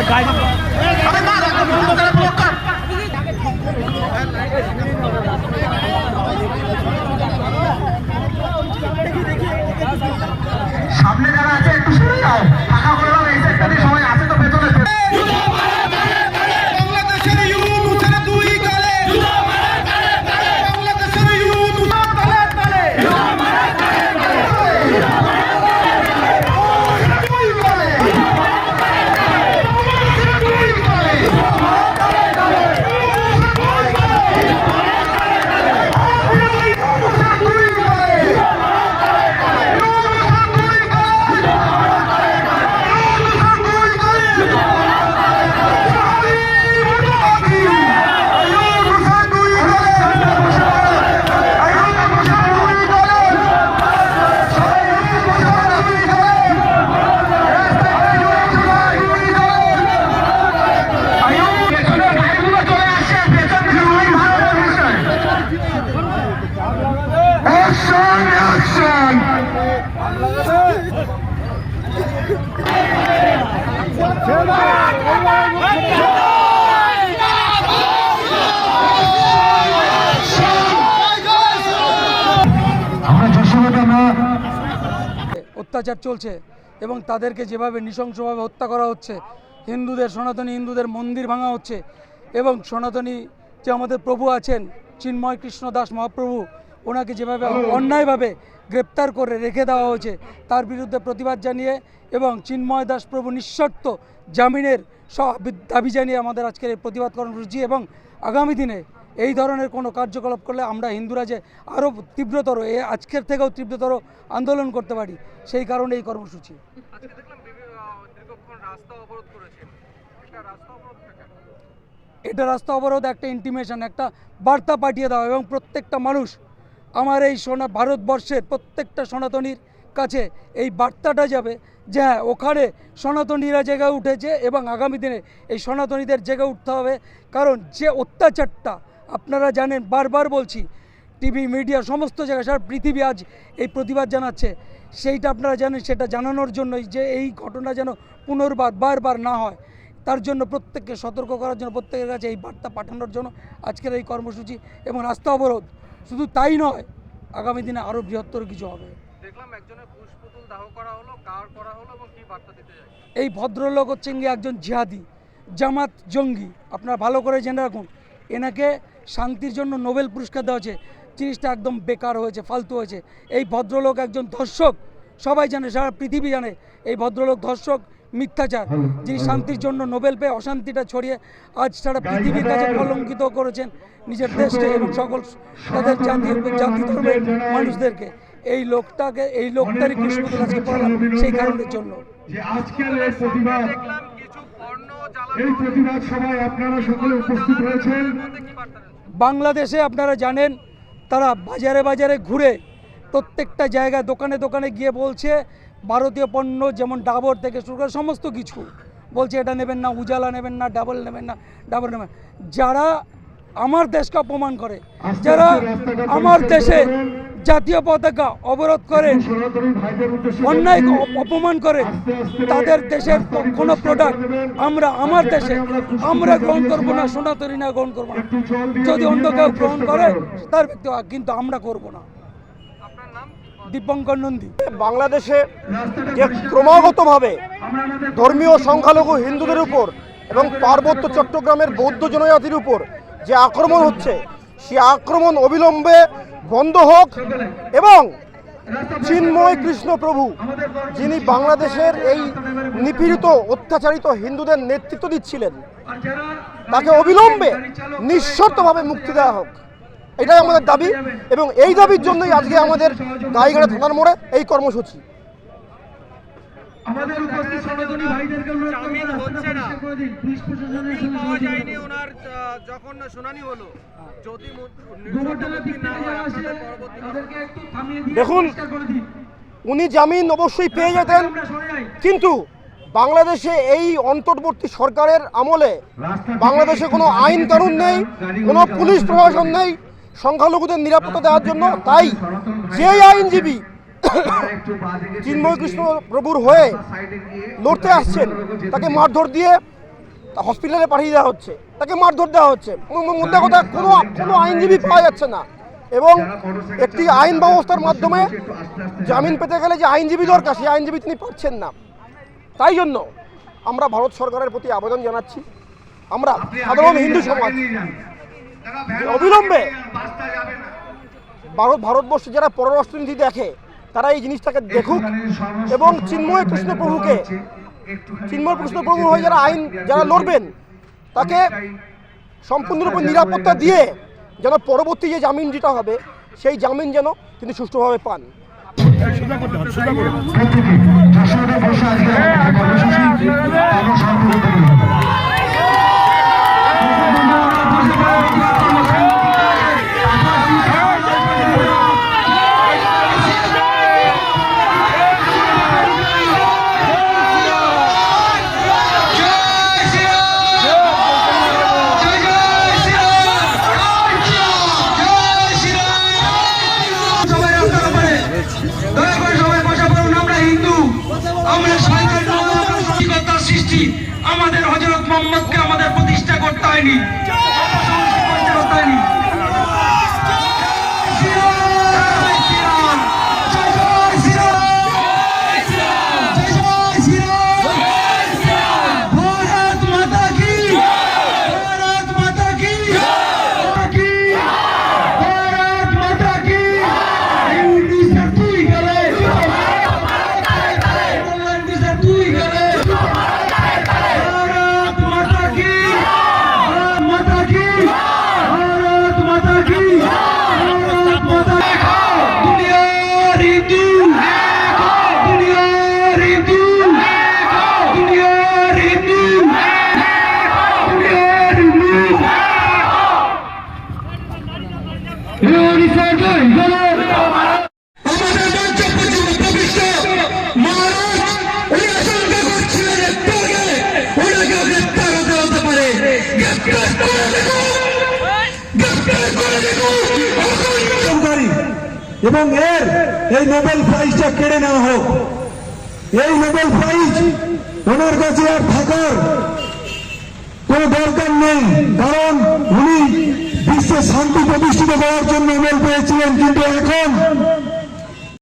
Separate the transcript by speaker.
Speaker 1: সামনে
Speaker 2: অত্যাচার চলছে এবং তাদেরকে যেভাবে নৃশংসভাবে হত্যা করা হচ্ছে হিন্দুদের সনাতনী হিন্দুদের মন্দির ভাঙা হচ্ছে এবং সনাতনী যে আমাদের প্রভু আছেন চিন্ময় কৃষ্ণ দাস মহাপ্রভু ওনাকে যেভাবে অন্যায়ভাবে গ্রেপ্তার করে রেখে দেওয়া হয়েছে। তার বিরুদ্ধে প্রতিবাদ জানিয়ে এবং চিন্ময় দাস প্রভু নিঃশর্ত জামিনের দাবি জানিয়ে আমাদের আজকের এই প্রতিবাদ কর্মসূচি এবং আগামী দিনে এই ধরনের কোনো কার্যকলাপ করলে আমরা হিন্দুরা যে আরও তীব্রতর এ আজকের থেকেও তীব্রতর আন্দোলন করতে পারি সেই কারণে এই কর্মসূচি।
Speaker 3: এটা রাস্তা
Speaker 2: অবরোধ একটা ইন্টিমেশন একটা বার্তা পাঠিয়ে দেওয়া এবং প্রত্যেকটা মানুষ আমার এই সোনা ভারতবর্ষের প্রত্যেকটা সনাতনীর কাছে এই বার্তাটা যাবে যে হ্যাঁ ওখানে সনাতনীরা জেগে উঠেছে এবং আগামী দিনে এই সনাতনীদের জেগে উঠতে হবে। কারণ যে অত্যাচারটা আপনারা জানেন, বারবার বলছি, টিভি, মিডিয়া, সমস্ত জায়গায় সারা পৃথিবী আজ এই প্রতিবাদ জানাচ্ছে। সেইটা আপনারা জানেন, সেটা জানানোর জন্যই যে এই ঘটনা যেন পুনর্বার বারবার না হয়। তার জন্য প্রত্যেককে সতর্ক করার জন্য, প্রত্যেকের কাছে এই বার্তা পাঠানোর জন্য আজকের এই কর্মসূচি এবং রাস্তা অবরোধ। শুধু তাই নয় আগামী দিনে আরও বৃহত্তর কিছু হবে। এই ভদ্রলোক হচ্ছেন গিয়ে একজন জিহাদি জামাত জঙ্গি। আপনারা ভালো করে জেনে রাখুন এনাকে শান্তির জন্য নোবেল পুরস্কার দেওয়া হয়েছে। জিনিসটা একদম বেকার হয়েছে ফালতু হয়েছে। এই ভদ্রলোক একজন ধর্ষক সবাই জানে সারা পৃথিবী জানে এই ভদ্রলোক ধর্ষক মিথ্যাচার যিনি শান্তির জন্য নোবেল পেয়ে অশান্তিটা ছড়িয়ে আজ সারা পৃথিবীর কাছে কলঙ্কিত করেছেন নিজের দেশকে এবং সকল তাদের জাতি জাতি ধর্মের মানুষদেরকে। এই লোকটাকে এই লোকটারই আজকে পড়ালাম সেই কারণের জন্য।
Speaker 1: এই প্রতিবাদ সভায় আপনারা সকলে উপস্থিত হয়েছেন।
Speaker 2: বাংলাদেশে আপনারা জানেন তারা বাজারে বাজারে ঘুরে প্রত্যেকটা জায়গায় দোকানে দোকানে গিয়ে বলছে ভারতীয় পণ্য যেমন ডাবর থেকে শুরু করে সমস্ত কিছু। বলছে এটা নেবেন না উজালা নেবেন না ডাবল নেবেন না ডাবল নেবেন যারা আমার দেশকে অপমান করে যারা আমার দেশে জাতীয় পতাকা অবরোধ করে অন্যায় অপমান করে তাদের দেশের কোনো প্রোডাক্ট আমরা আমার দেশে আমরা গ্রহণ করব না সনাতনী না গ্রহণ করব না। যদি অন্য কেউ গ্রহণ করে তার ব্যক্তি কিন্তু আমরা করব না। দীপঙ্কর নন্দী।
Speaker 4: বাংলাদেশে যে ক্রমাগতভাবে ধর্মীয় সংখ্যালঘু হিন্দুদের উপর এবং পার্বত্য চট্টগ্রামের বৌদ্ধ জনজাতির উপর যে আক্রমণ হচ্ছে, সে আক্রমণ অবিলম্বে বন্ধ হোক এবং চিন্ময় কৃষ্ণ প্রভু, যিনি বাংলাদেশের এই নিপীড়িত, অত্যাচারিত হিন্দুদের নেতৃত্ব দিচ্ছিলেন, তাকে অবিলম্বে নিঃশর্তভাবে মুক্তি দেওয়া হোক। এটাই আমাদের দাবি এবং এই দাবির জন্যই আজকে আমাদের গাইঘাটা থানার মোড়ে এই কর্মসূচি।
Speaker 1: আমাদের উপস্থিত সনাতনী ভাইদেরকে অনুরোধ করব
Speaker 3: হচ্ছে না।
Speaker 1: পুলিশ প্রশাসনের
Speaker 3: পাওয়া যায়নি ওনার যখন শুনানি হলো। যদি
Speaker 4: দেখুন, উনি জামিন অবশ্যই পেয়ে যেতেন কিন্তু বাংলাদেশে এই অন্তর্বর্তী সরকারের আমলে বাংলাদেশে কোনো আইন কানুন নেই কোনো পুলিশ প্রশাসন নেই। সংখ্যালঘুদের নিরাপত্তা দেওয়ার জন্য তাই যেই আইনজীবী চিন্ময় কৃষ্ণ প্রভুর হয়ে লড়তে আসছেন, তাকে মারধর দিয়ে হসপিটালে পাঠিয়ে দেওয়া হচ্ছে। তাকে মারধর দেওয়া হচ্ছে। মু- মু- কথা, কোনো কোনো আইনজীবী পাওয়া যাচ্ছে না। এবং একটি আইন ব্যবস্থার মাধ্যমে জামিন পেতে গেলে যে আইনজীবী দরকার, সেই আইনজীবী তিনি পাচ্ছেন না। তাই জন্য আমরা ভারত সরকারের প্রতি আবেদন জানাচ্ছি। আমরা সাধারণ হিন্দু সমাজ অবিলম্বে ভারত ভারতবর্ষে যারা পররাষ্ট্রনীতি দেখে তারা এই জিনিসটাকে দেখুক এবং চিন্ময় কৃষ্ণ প্রভুকে চিন্ময় কৃষ্ণ প্রভু হয়ে যারা আইন যারা লড়বেন তাকে সম্পূর্ণরূপে নিরাপত্তা দিয়ে যেন পরবর্তী যে জামিন যেটা হবে সেই জামিন যেন তিনি সুষ্ঠুভাবে পান।
Speaker 2: মোহাম্মদকে আমাদের প্রতিষ্ঠা করতে হয়নি।
Speaker 5: এবং এর এই নোবেল প্রাইজটা কেড়ে নেওয়া হোক। এই নোবেল প্রাইজ ওনার কাছে আর থাকার কোনো দরকার নেই, কারণ উনি বিশ্বে শান্তি প্রতিষ্ঠিত করার জন্য নোবেল পেয়েছিলেন, কিন্তু এখন